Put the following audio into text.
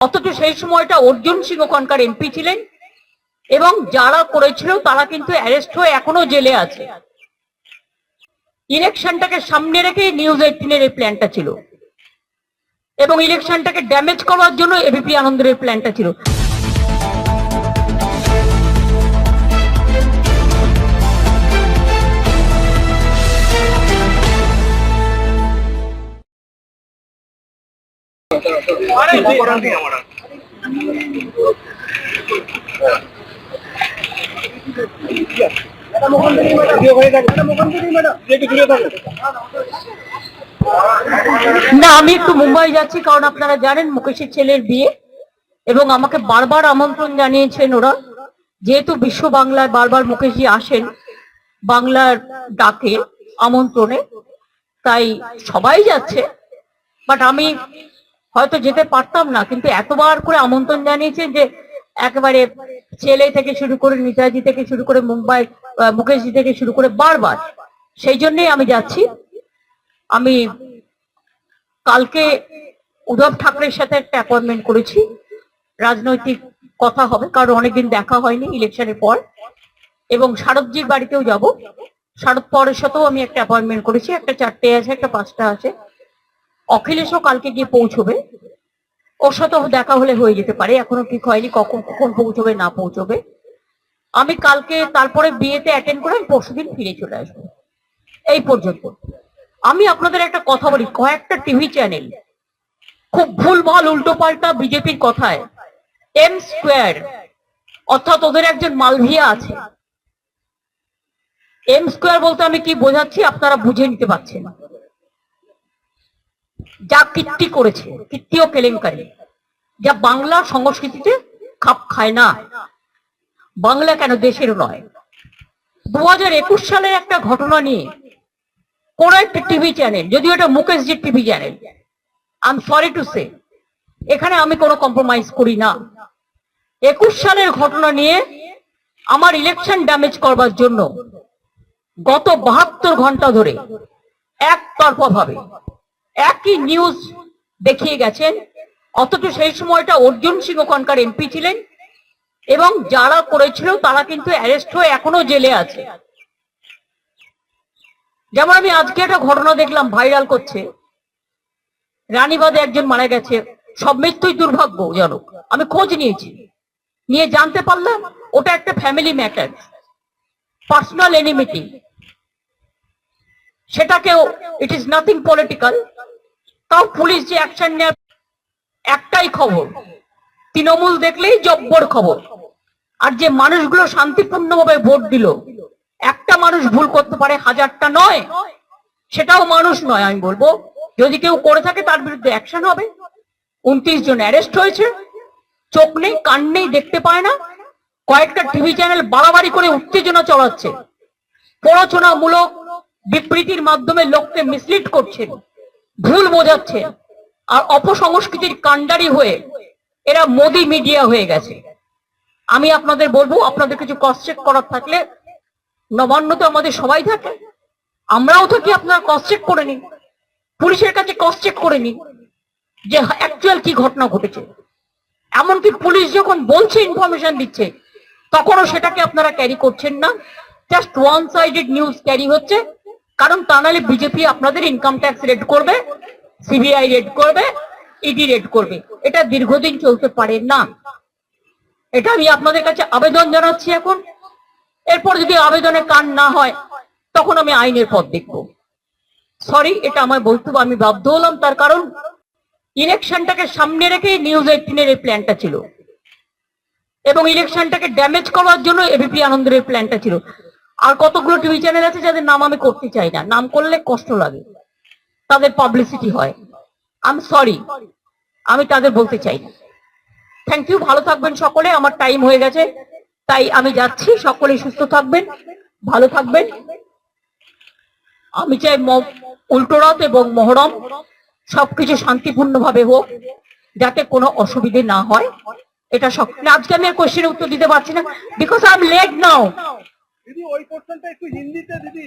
অথচ সেই সময়টা অর্জুন সিং কনকার এমপি ছিলেন এবং যারা করেছিল তারা কিন্তু অ্যারেস্ট হয়ে এখনও জেলে আছে। ইলেকশনটাকে সামনে রেখে নিউজ এইটিনের এই প্ল্যানটা ছিল। এবং ইলেকশনটাকে ড্যামেজ করার জন্য এবিপি আনন্দের প্ল্যানটা ছিল। না, আমি একটু মুম্বাই যাচ্ছি, কারণ আপনারা জানেন মুকেশের ছেলের বিয়ে, এবং আমাকে বারবার আমন্ত্রণ জানিয়েছেন ওরা। যেহেতু বিশ্ব বাংলায় বারবার মুকেশজি আসেন বাংলার ডাকে আমন্ত্রণে, তাই সবাই যাচ্ছে। বাট আমি হয়তো যেতে পারতাম না, কিন্তু এতবার করে আমন্ত্রণ জানিয়েছেন যে একেবারে ছেলে থেকে শুরু করে নেতাজি থেকে শুরু করে মুম্বাই মুকেশজি থেকে শুরু করে বারবার। সেই জন্যই আমি যাচ্ছি। আমি কালকে উদ্ধব ঠাকরের সাথে একটা অ্যাপয়েন্টমেন্ট করেছি। রাজনৈতিক কথা হবে, কারণ অনেকদিন দেখা হয়নি ইলেকশনের পর। এবং শারদজির বাড়িতেও যাব। শারদ পরের সাথেও আমি একটা অ্যাপয়েন্টমেন্ট করেছি, একটা চারটে আছে একটা পাঁচটা আছে অখিলেশও কালকে গিয়ে পৌঁছবে। ওর সাথেও দেখা হলে হয়ে যেতে পারে, এখনও ঠিক হয়নি কখন কখন পৌঁছবে, না পৌঁছবে। আমি কালকে তারপরে বিয়েতে অ্যাটেন্ড করে আমি পরশুদিন ফিরে চলে আসব। এই পর্যন্ত। আমি আপনাদের একটা কথা বলি, কয়েকটা টিভি চ্যানেল খুব ভুলভাল উল্টো পাল্টা বিজেপির কথায় এম স্কোয়ার অর্থাৎ ওদের একজন মালভিয়া আছে। এম স্কোয়ার বলতে আমি কি বোঝাচ্ছি আপনারা বুঝে নিতে পারছেন যা কীর্তি করেছে কীর্তি ও কেলেঙ্কারি। যা বাংলা সংস্কৃতিতে খাপ খায় না। বাংলা কেন দেশের নয়? দু হাজার একুশ সালের একটা ঘটনা নিয়ে কোন একটা টিভি চ্যানেল, যদিও এটা মুকেশজির TV channel I am sorry to say এখানে আমি কোনো কম্প্রোমাইজ করি না। একুশ সালের ঘটনা নিয়ে আমার ইলেকশন ড্যামেজ করবার জন্য গত বাহাত্তর ঘণ্টা ধরে একতরফা ভাবে একই নিউজ দেখিয়ে গেছেন, অথচ সেই সময়টা অর্জুন সিং ওখানকার এমপি ছিলেন এবং যারা করেছিল তারা কিন্তু অ্যারেস্ট হয়ে এখনও জেলে আছে। যেমন আমি আজকে একটা ঘটনা দেখলাম ভাইরাল করছে। রানীবাদে একজন মারা গেছে। সব মৃত্যুই দুর্ভাগ্যজনক। আমি খোঁজ নিয়েছি। নিয়ে জানতে পারলাম, ওটা একটা ফ্যামিলি ম্যাটার পার্সোনাল এনিমিটি সেটাকেও ইট ইজ নাথিং পলিটিক্যাল তাও পুলিশ যে অ্যাকশন নেয়, একটাই খবর। তৃণমূল দেখলেই জব্বর খবর। আর যে মানুষগুলো শান্তিপূর্ণভাবে ভোট দিল, একটা মানুষ ভুল করতে পারে, হাজারটা নয়। সেটাও মানুষ নয়, আমি বলব। যদি কেউ করে থাকে, তার বিরুদ্ধে অ্যাকশন হবে। উনত্রিশ জন অ্যারেস্ট হয়েছে। চোখ নেই, কান নেই, দেখতে পায় না। কয়েকটা টিভি চ্যানেল বাড়াবাড়ি করে উত্তেজনা চড়াচ্ছে। প্ররোচনামূলক বিবৃতির মাধ্যমে লোককে মিসলিড করছেন। ভুল বোঝাচ্ছে আর অপসংস্কৃতির কাণ্ডারি হয়ে এরা মোদি মিডিয়া হয়ে গেছে। আমি আপনাদের বলব, আপনাদের কিছু ক্রস করার থাকলে নবান্ন তো আমাদের সবাই থাকে। আমরাও থাকি আপনারা ক্রস চেক করে নিন। পুলিশের কাছে ক্রস করে নিন যে অ্যাকচুয়াল কি ঘটনা ঘটেছে। এমনকি পুলিশ যখন বলছে ইনফরমেশন দিচ্ছে, তখনও সেটাকে আপনারা ক্যারি করছেন না। Just one sided news carry হচ্ছে। কারণ তা নাহলে বিজেপি আপনাদের ইনকাম ট্যাক্স রেড করবে সিবিআই রেড করবে ইডি রেড করবে। এটা দীর্ঘদিন চলতে পারে না। এটা আমি আপনাদের কাছে আবেদন জানাচ্ছি এখন। এরপর যদি আবেদনে কান না হয়, তখন আমি আইনের পথ দেখব। সরি এটা আমার বলতে আমি বাধ্য হলাম তার কারণ ইলেকশনটাকে সামনে রেখে নিউজ এইটিনের এই প্ল্যানটা ছিল। এবং ইলেকশনটাকে ড্যামেজ করার জন্য এবিপি আনন্দের প্ল্যানটা ছিল। আর কতগুলো টিভি চ্যানেল আছে যাদের নাম আমি করতে চাই না? নাম করলে কষ্ট লাগে। তাদের পাবলিসিটি হয়। আমি সরি আমি তাদের বলতে চাই না। থ্যাংক ইউ ভালো থাকবেন সকলে। আমার টাইম হয়ে গেছে। তাই আমি যাচ্ছি। সকলে সুস্থ থাকবেন। ভালো থাকবেন। আমি চাই উল্টোরথ এবং মহরম সবকিছু শান্তিপূর্ণভাবে হোক, যাতে কোনো অসুবিধে না হয়। এটা সব আজকে আমি কোশ্চেনের উত্তর দিতে পারছি না। Because I am late now দিদি ওই পোর্শনটা একটু হিন্দিতে দিদি।